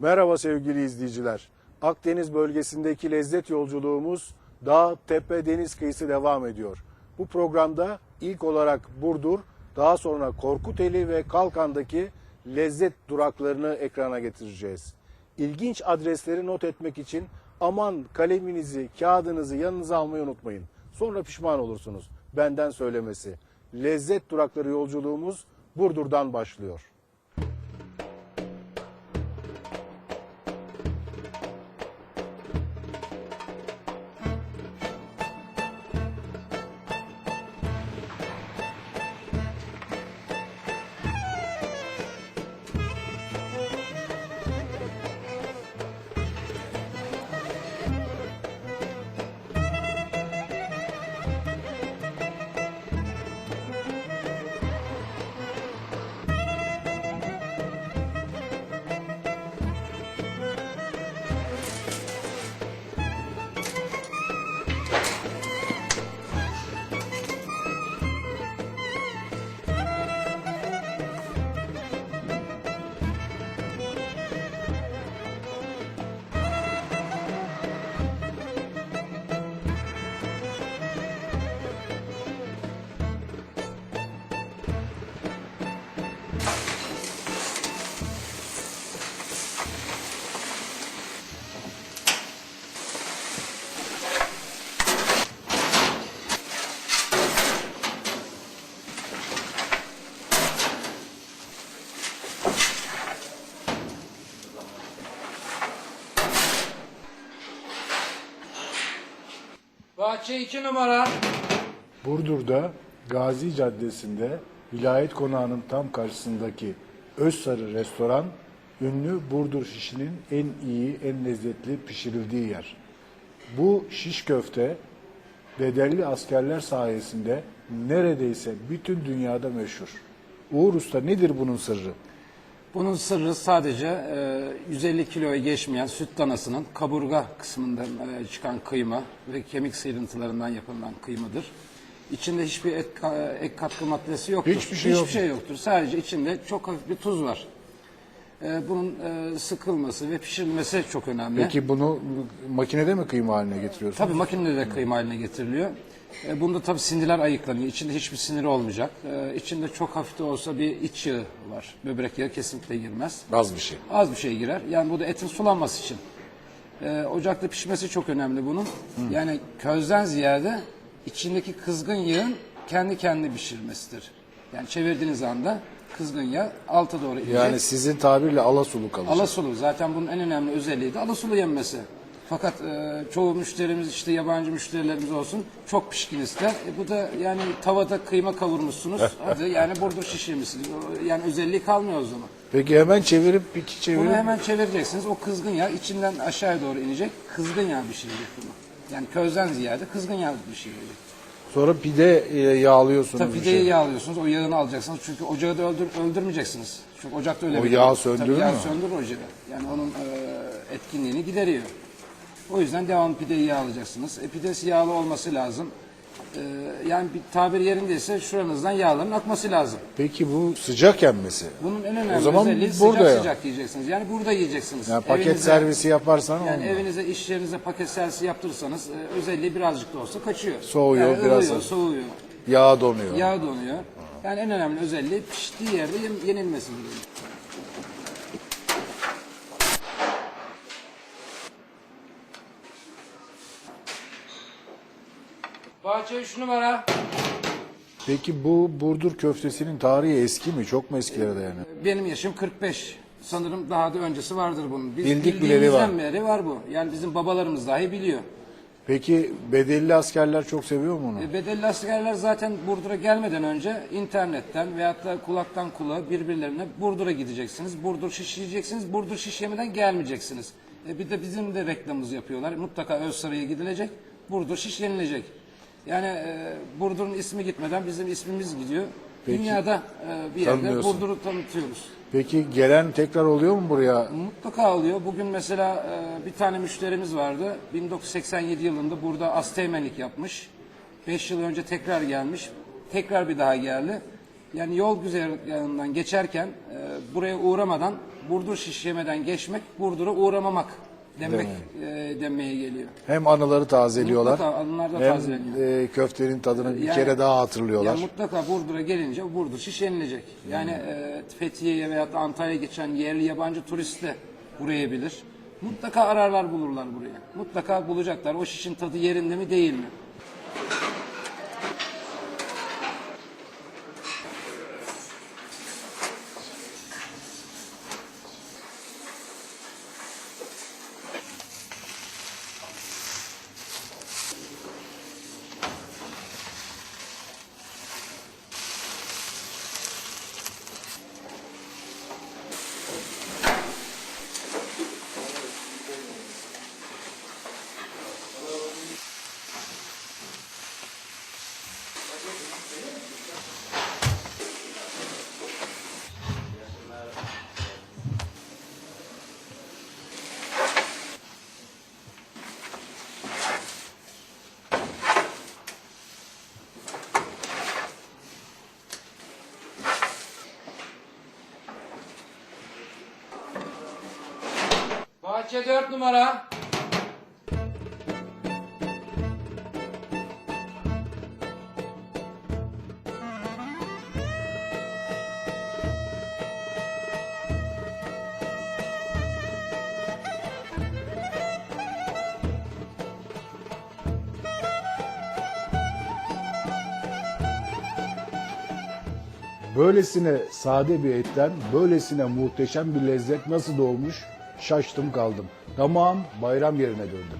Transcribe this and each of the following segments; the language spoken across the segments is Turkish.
Merhaba sevgili izleyiciler. Akdeniz bölgesindeki lezzet yolculuğumuz dağ, tepe, deniz kıyısı devam ediyor. Bu programda ilk olarak Burdur, daha sonra Korkuteli ve Kalkan'daki lezzet duraklarını ekrana getireceğiz. İlginç adresleri not etmek için aman kaleminizi, kağıdınızı yanınıza almayı unutmayın. Sonra pişman olursunuz. Benden söylemesi. Lezzet durakları yolculuğumuz Burdur'dan başlıyor. Bahçe 2 numara. Burdur'da Gazi Caddesi'nde Vilayet Konağı'nın tam karşısındaki Özsarı Restoran, ünlü Burdur şişinin en iyi, en lezzetli pişirildiği yer. Bu şiş köfte bedelli askerler sayesinde neredeyse bütün dünyada meşhur. Uğur Usta nedir bunun sırrı? Bunun sırrı sadece e, 150 kiloyu geçmeyen süt danasının kaburga kısmından e, çıkan kıyma ve kemik sıyrıntılarından yapılan kıymadır. İçinde hiçbir et, ka- ek katkı maddesi yoktur. Hiçbir şey yok. şey yoktur. Sadece içinde çok hafif bir tuz var. E, bunun e, sıkılması ve pişirilmesi çok önemli. Peki bunu makinede mi kıyma haline getiriyorsun? Tabii makinede de kıyma haline getiriliyor. E, bunda tabii sinirler ayıklanıyor. İçinde hiçbir sinir olmayacak. E, içinde çok hafif de olsa bir iç yağı var. Böbrek yağı kesinlikle girmez. Az bir şey. Az bir şey girer. Yani bu da etin sulanması için. E, ocakta pişmesi çok önemli bunun. Yani közden ziyade içindeki kızgın yağın kendi kendine pişirmesidir. Yani çevirdiğiniz anda kızgın yağ alta doğru inecek. Yani sizin tabirle alasulu kalacak. Alasulu zaten bunun en önemli özelliği de alasulu yenmesi. Fakat e, çoğu müşterimiz işte yabancı müşterilerimiz olsun çok pişkin ister. E, bu da yani tavada kıyma kavurmuşsunuz. hadi yani burdur şiş yemişsiniz. O- Yani özelliği kalmıyor o zaman. Peki hemen çevirip iki Bunu çevirip hemen çevireceksiniz. O kızgın yağ içinden aşağıya doğru inecek. Kızgın yağ pişirecek bunu. Yani közden ziyade kızgın yağ pişirecek. Sonra pide e, yağlıyorsunuz. Tabii bir pideyi şey. yağlıyorsunuz. O yağını alacaksınız. Çünkü ocağı da öldür, öldürmeyeceksiniz. Çünkü ocakta öyle O bir- yağ söndürür Tabii yağ mü? söndürür ocağı. Yani onun e, etkinliğini gideriyor. O yüzden devam pideyi yağlayacaksınız. E, pidesi yağlı olması lazım. E, yani bir tabir yerindeyse şuranızdan yağların akması lazım. Peki bu sıcak yenmesi. Bunun en önemli O zaman özelliği burada sıcak ya. sıcak yiyeceksiniz. Yani burada yiyeceksiniz. Yani paket Evinize- servisi yaparsan Yani olmuyor. evinize, iş yerinize paket servisi yaptırırsanız e, özelliği birazcık da olsa kaçıyor. Soğuyor, yani biraz- ılıyor, soğuyor. Yağ donuyor. Yağ donuyor. Yani en önemli özelliği piştiği yerde yem- yenilmesidir. Bahçe 3 numara. Peki bu Burdur köftesinin tarihi eski mi? Çok mu eskilere dayanıyor? Benim yaşım 45. Sanırım daha da öncesi vardır bunun. Biz Bildik bileli bildiğimizden var. beri var bu. Yani bizim babalarımız dahi biliyor. Peki bedelli askerler çok seviyor mu onu? E, Bedelli askerler zaten Burdur'a gelmeden önce internetten veyahut da kulaktan kulağa birbirlerine Burdur'a gideceksiniz. Burdur şiş yiyeceksiniz. Burdur şiş yemeden gelmeyeceksiniz. E, bir de bizim de reklamımızı yapıyorlar. Mutlaka Özsaray'a gidilecek. Burdur şiş yenilecek. Yani e, Burdur'un ismi gitmeden bizim ismimiz gidiyor. Peki. Dünyada e, bir yerde Tanınıyorsun. Burdur'u tanıtıyoruz. Peki gelen tekrar oluyor mu buraya? Mutlaka oluyor. Bugün mesela e, bir tane müşterimiz vardı. 1987 yılında burada asteğmenlik yapmış. 5 yıl önce tekrar gelmiş. Tekrar bir daha geldi. Yani yol güzergahından geçerken e, buraya uğramadan Burdur şiş yemeden geçmek, Burdur'a uğramamak demek e, denmeye geliyor. Hem anıları tazeliyorlar. Mutlaka anılar da hem tazeleniyor. e, köftenin tadını bir Yani- kere daha hatırlıyorlar. Ya mutlaka Burdur'a gelince Burdur şiş yenilecek. Yani e, Fethiye'ye veyahut da Antalya'ya geçen yerli yabancı turist de buraya bilir. Mutlaka ararlar bulurlar buraya. Mutlaka bulacaklar. O şişin tadı yerinde mi değil mi? Bahçe 4 numara. Böylesine sade bir etten böylesine muhteşem bir lezzet nasıl doğmuş şaştım kaldım. Damağım bayram yerine döndü.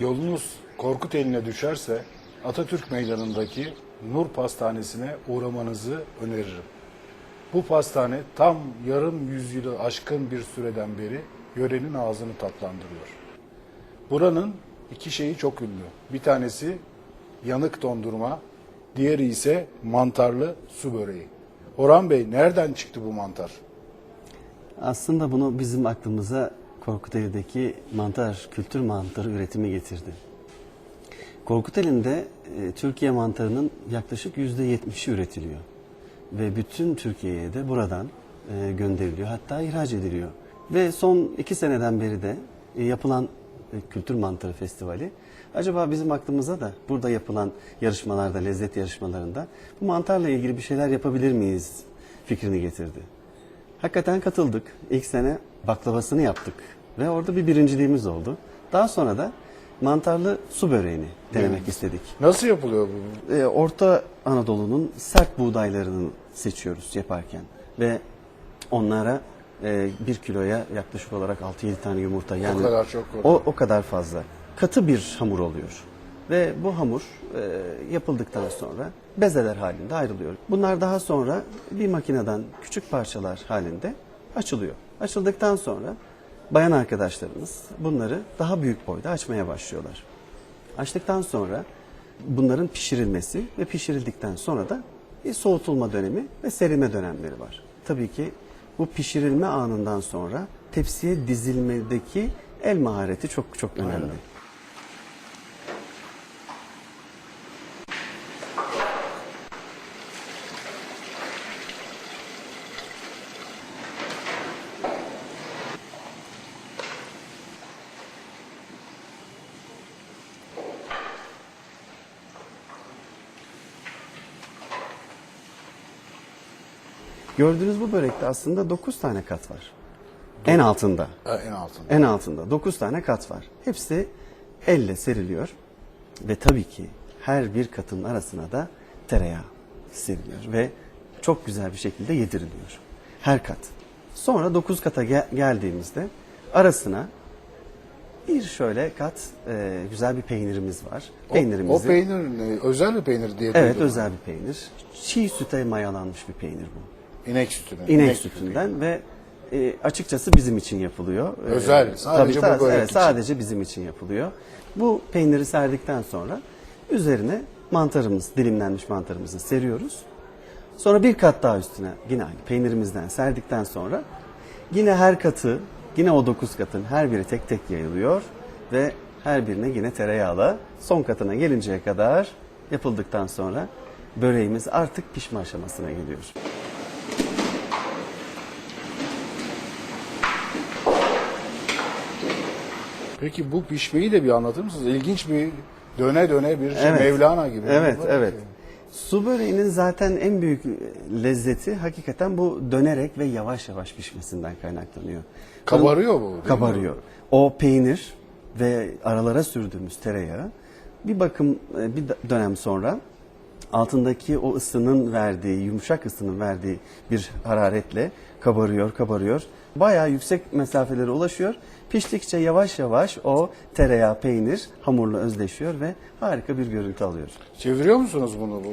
Yolunuz Korkut eline düşerse Atatürk Meydanı'ndaki Nur Pastanesi'ne uğramanızı öneririm. Bu pastane tam yarım yüzyılı aşkın bir süreden beri yörenin ağzını tatlandırıyor. Buranın iki şeyi çok ünlü. Bir tanesi yanık dondurma, diğeri ise mantarlı su böreği. Orhan Bey nereden çıktı bu mantar? Aslında bunu bizim aklımıza Korkuteli'deki mantar, kültür mantarı üretimi getirdi. Korkuteli'nde e, Türkiye mantarının yaklaşık yüzde yetmişi üretiliyor. Ve bütün Türkiye'ye de buradan e, gönderiliyor. Hatta ihraç ediliyor. Ve son iki seneden beri de e, yapılan e, Kültür Mantarı Festivali acaba bizim aklımıza da burada yapılan yarışmalarda, lezzet yarışmalarında bu mantarla ilgili bir şeyler yapabilir miyiz fikrini getirdi. Hakikaten katıldık. İlk sene baklavasını yaptık ve orada bir birinciliğimiz oldu. Daha sonra da mantarlı su böreğini denemek istedik. Nasıl yapılıyor bu? Ee, Orta Anadolu'nun sert buğdaylarını seçiyoruz yaparken ve onlara e, bir kiloya yaklaşık olarak 6-7 tane yumurta yani kadar çok o, o kadar fazla katı bir hamur oluyor. Ve bu hamur e, yapıldıktan sonra bezeler halinde ayrılıyor. Bunlar daha sonra bir makineden küçük parçalar halinde açılıyor. Açıldıktan sonra bayan arkadaşlarımız bunları daha büyük boyda açmaya başlıyorlar. Açtıktan sonra bunların pişirilmesi ve pişirildikten sonra da bir soğutulma dönemi ve serime dönemleri var. tabii ki bu pişirilme anından sonra tepsiye dizilmedeki el mahareti çok çok önemli. Gördüğünüz bu börekte aslında 9 tane kat var. En altında. En altında. En altında 9 tane kat var. Hepsi elle seriliyor ve tabii ki her bir katın arasına da tereyağı seriliyor ve çok güzel bir şekilde yediriliyor. Her kat. Sonra 9 kata gel- geldiğimizde arasına bir şöyle kat e, güzel bir peynirimiz var. O, Peynirimizi o peynir ne? özel bir peynir diye Evet duydum. özel bir peynir. Çiğ süte mayalanmış bir peynir bu. İnek sütünden. İnek sütünden ve e, açıkçası bizim için yapılıyor. E, Özel, sadece tabii, bu börek evet, için. Sadece bizim için yapılıyor. Bu peyniri serdikten sonra üzerine mantarımız, dilimlenmiş mantarımızı seriyoruz. Sonra bir kat daha üstüne yine aynı peynirimizden serdikten sonra yine her katı, yine o dokuz katın her biri tek tek yayılıyor ve her birine yine tereyağla son katına gelinceye kadar yapıldıktan sonra böreğimiz artık pişme aşamasına geliyor. Peki bu pişmeyi de bir anlatır mısınız? İlginç bir döne döne bir şey. Evet. Mevlana gibi. Evet, evet. ki. Su böreğinin zaten en büyük lezzeti hakikaten bu dönerek ve yavaş yavaş pişmesinden kaynaklanıyor. Kabarıyor bu, değil mi? Kabarıyor. O peynir ve aralara sürdüğümüz tereyağı bir bakım e, bir dönem sonra altındaki o ısının verdiği, yumuşak ısının verdiği bir hararetle kabarıyor, kabarıyor. Bayağı yüksek mesafelere ulaşıyor. Piştikçe yavaş yavaş o tereyağı, peynir hamurla özleşiyor ve harika bir görüntü alıyor. Çeviriyor musunuz bunu? Bu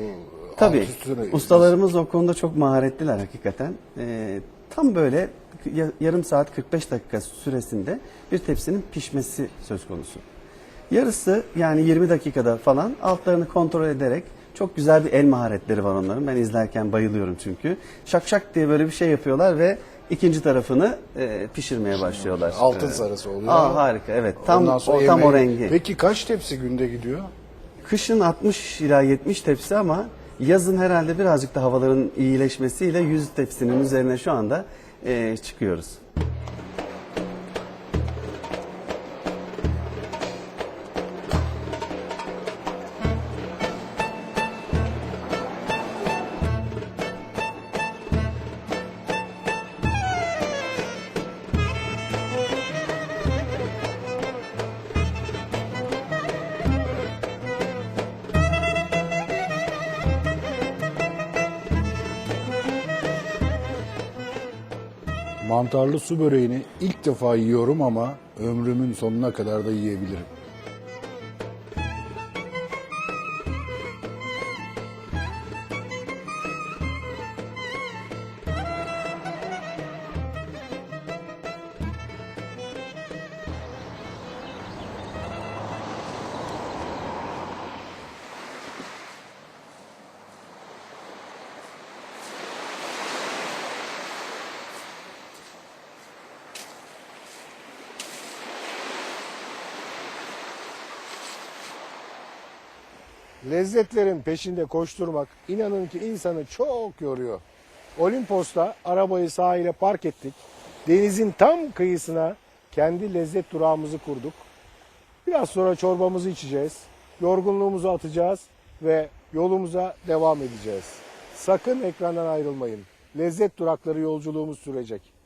Tabii. Ustalarımız o konuda çok maharetliler hakikaten. Ee, tam böyle ya- yarım saat 45 dakika süresinde bir tepsinin pişmesi söz konusu. Yarısı yani 20 dakikada falan altlarını kontrol ederek çok güzel bir el maharetleri var onların. Ben izlerken bayılıyorum çünkü. Şak şak diye böyle bir şey yapıyorlar ve ikinci tarafını e, pişirmeye başlıyorlar. Altın sarısı oluyor. Aa, harika evet. Tam Ondan o, sonra tam o yemeği- rengi. Peki kaç tepsi günde gidiyor? Kışın 60 ila 70 tepsi ama yazın herhalde birazcık da havaların iyileşmesiyle 100 tepsinin üzerine şu anda e, çıkıyoruz. Mantarlı su böreğini ilk defa yiyorum ama ömrümün sonuna kadar da yiyebilirim. Lezzetlerin peşinde koşturmak inanın ki insanı çok yoruyor. Olimpos'ta arabayı sahile park ettik. Denizin tam kıyısına kendi lezzet durağımızı kurduk. Biraz sonra çorbamızı içeceğiz. Yorgunluğumuzu atacağız ve yolumuza devam edeceğiz. Sakın ekrandan ayrılmayın. Lezzet durakları yolculuğumuz sürecek.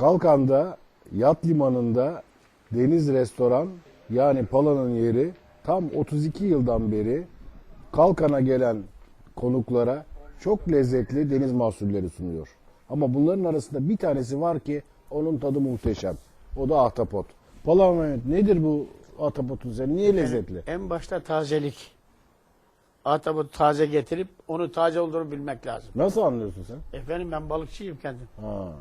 Kalkan'da yat limanında deniz restoran yani Pala'nın yeri tam 32 yıldan beri Kalkan'a gelen konuklara çok lezzetli deniz mahsulleri sunuyor. Ama bunların arasında bir tanesi var ki onun tadı muhteşem. O da ahtapot. Pala Mehmet nedir bu ahtapotun sen? Niye lezzetli? En başta tazelik. Ahtapotu taze getirip onu taze olduğunu bilmek lazım. Nasıl anlıyorsun sen? Efendim ben balıkçıyım kendim. Ha.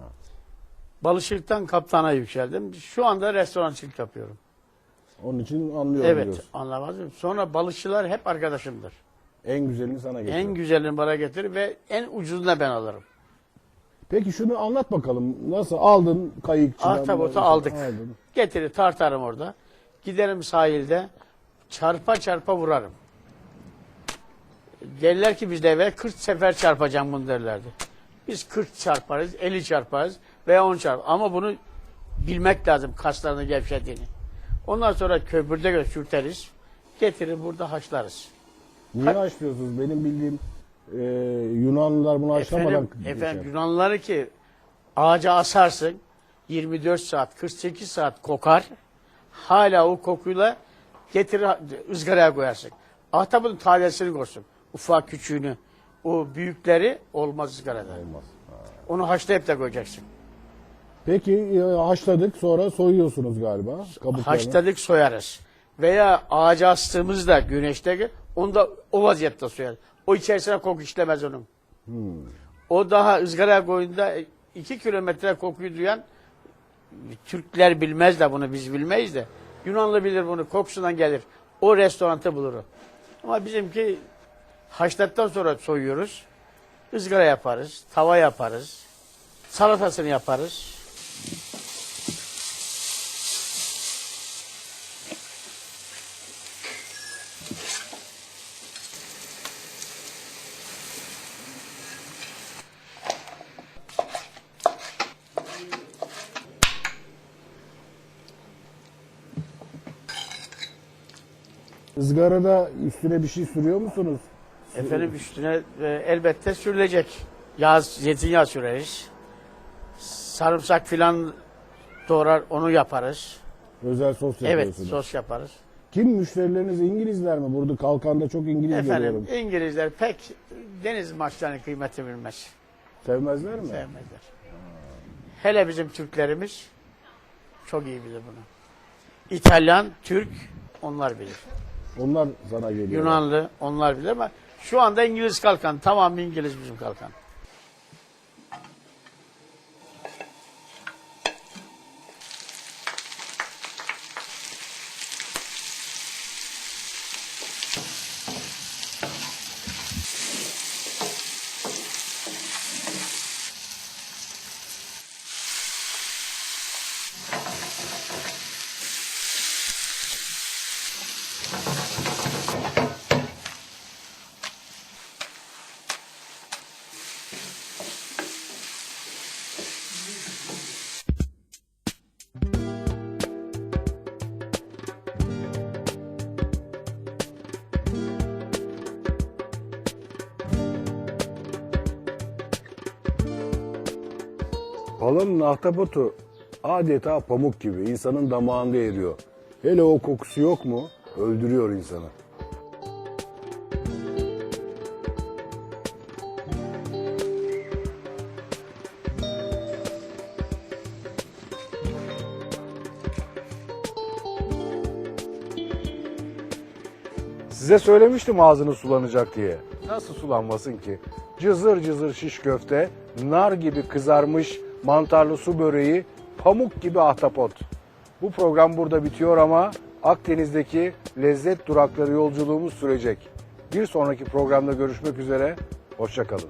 Balıkçılıktan kaptana yükseldim. Şu anda restorancılık yapıyorum. Onun için anlıyorum Evet diyorsun. anlamaz? Sonra balıkçılar hep arkadaşımdır. En güzelini sana getiriyor. En güzelini bana getirir ve en ucuzunu ben alırım. Peki şunu anlat bakalım. Nasıl aldın kayıkçıdan? Ahtapotu aldık. Aldın. Getirir tartarım orada. Giderim sahilde çarpa çarpa vurarım. Derler ki bizde eve 40 sefer çarpacağım bunu derlerdi. Biz 40 çarparız, 50 çarparız veya 10 çarp. Ama bunu bilmek lazım kaslarını gevşettiğini. Ondan sonra köpürde göçürteriz. Getirir burada haşlarız. Niye haşlıyorsunuz? Benim bildiğim e, Yunanlılar bunu haşlamadan Efendim, efendim Yunanlıları ki ağaca asarsın 24 saat 48 saat kokar. Hala o kokuyla getirir ızgaraya koyarsın. Ahtapotun tazesini koysun. Ufak küçüğünü. O büyükleri olmaz ızgarada. Olmaz. Onu haşlayıp da koyacaksın. Peki e, haşladık sonra soyuyorsunuz galiba kabuklarını. Haşladık soyarız. Veya ağaca astığımızda güneşte onu da o vaziyette soyarız. O içerisine koku işlemez onun. O daha ızgara koyunda iki kilometre kokuyu duyan Türkler bilmez de bunu biz bilmeyiz de. Yunanlı bilir bunu kokusundan gelir. O restorantı bulur. Ama bizimki haşladıktan sonra soyuyoruz. ızgara yaparız, tava yaparız, salatasını yaparız. Izgarada üstüne bir şey sürüyor musunuz? Efendim üstüne e, elbette sürülecek. Yağ, zeytinyağı süreriz. Sarımsak filan doğrar onu yaparız. Özel sos Evet yapıyorsunuz. sos yaparız. Kim müşterileriniz İngilizler mi? Burada Kalkan'da çok İngiliz Efendim görüyorum. İngilizler pek deniz maçlarının kıymeti bilmez. Sevmezler mi? Sevmezler. Hele bizim Türklerimiz çok iyi bilir bunu. İtalyan, Türk onlar bilir. Onlar sana geliyor. Yunanlı onlar bilir ama şu anda İngiliz kalkan. Tamam İngiliz bizim kalkan. Balanın ahtapotu adeta pamuk gibi insanın damağında eriyor. Hele o kokusu yok mu öldürüyor insanı. Size söylemiştim ağzını sulanacak diye. Nasıl sulanmasın ki? Cızır cızır şiş köfte, nar gibi kızarmış mantarlı su böreği, pamuk gibi ahtapot. Bu program burada bitiyor ama Akdeniz'deki lezzet durakları yolculuğumuz sürecek. Bir sonraki programda görüşmek üzere, hoşçakalın.